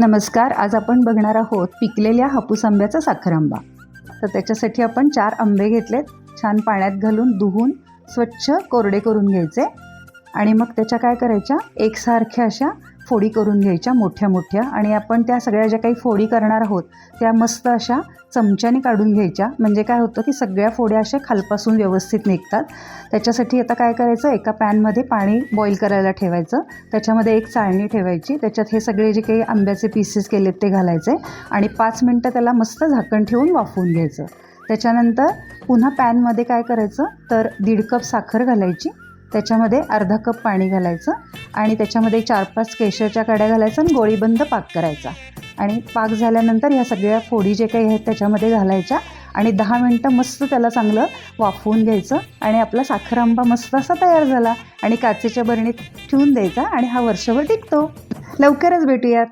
नमस्कार आज आपण बघणार आहोत पिकलेल्या हापूस आंब्याचा साखर आंबा. तर त्याच्यासाठी आपण चार आंबे घेतलेत. छान पाण्यात घालून धुवून स्वच्छ कोरडे करून घ्यायचे. आणि मग त्याच्या काय करायच्या? एकसारख्या अशा फोडी करून घ्यायच्या मोठ्या मोठ्या. आणि आपण त्या सगळ्या ज्या काही फोडी करणार आहोत त्या मस्त अशा चमच्याने काढून घ्यायच्या. म्हणजे काय होतं की सगळ्या फोड्या अशा खालपासून व्यवस्थित निघतात. त्याच्यासाठी आता काय करायचं? एका पॅनमध्ये पाणी बॉईल करायला ठेवायचं. त्याच्यामध्ये एक चाळणी ठेवायची. त्याच्यात हे सगळे जे काही आंब्याचे पीसेस केलेत ते घालायचे. आणि पाच मिनटं त्याला मस्त झाकण ठेवून वाफवून घ्यायचं. त्याच्यानंतर पुन्हा पॅनमध्ये काय करायचं? तर दीड कप साखर घालायची. त्याच्यामध्ये अर्धा कप पाणी घालायचं आणि त्याच्यामध्ये चार पाच केशरच्या काड्या घालायचं आणि गोळीबंद पाक करायचा. आणि पाक झाल्यानंतर ह्या सगळ्या फोडी जे काही आहेत त्याच्यामध्ये घालायच्या आणि दहा मिनटं मस्त त्याला चांगलं वाफवून घ्यायचं आणि आपला साखर आंबा मस्त असा तयार झाला आणि काचेच्या बरणीत ठेवून द्यायचा आणि हा वर्षभर टिकतो. लवकरच भेटूयात.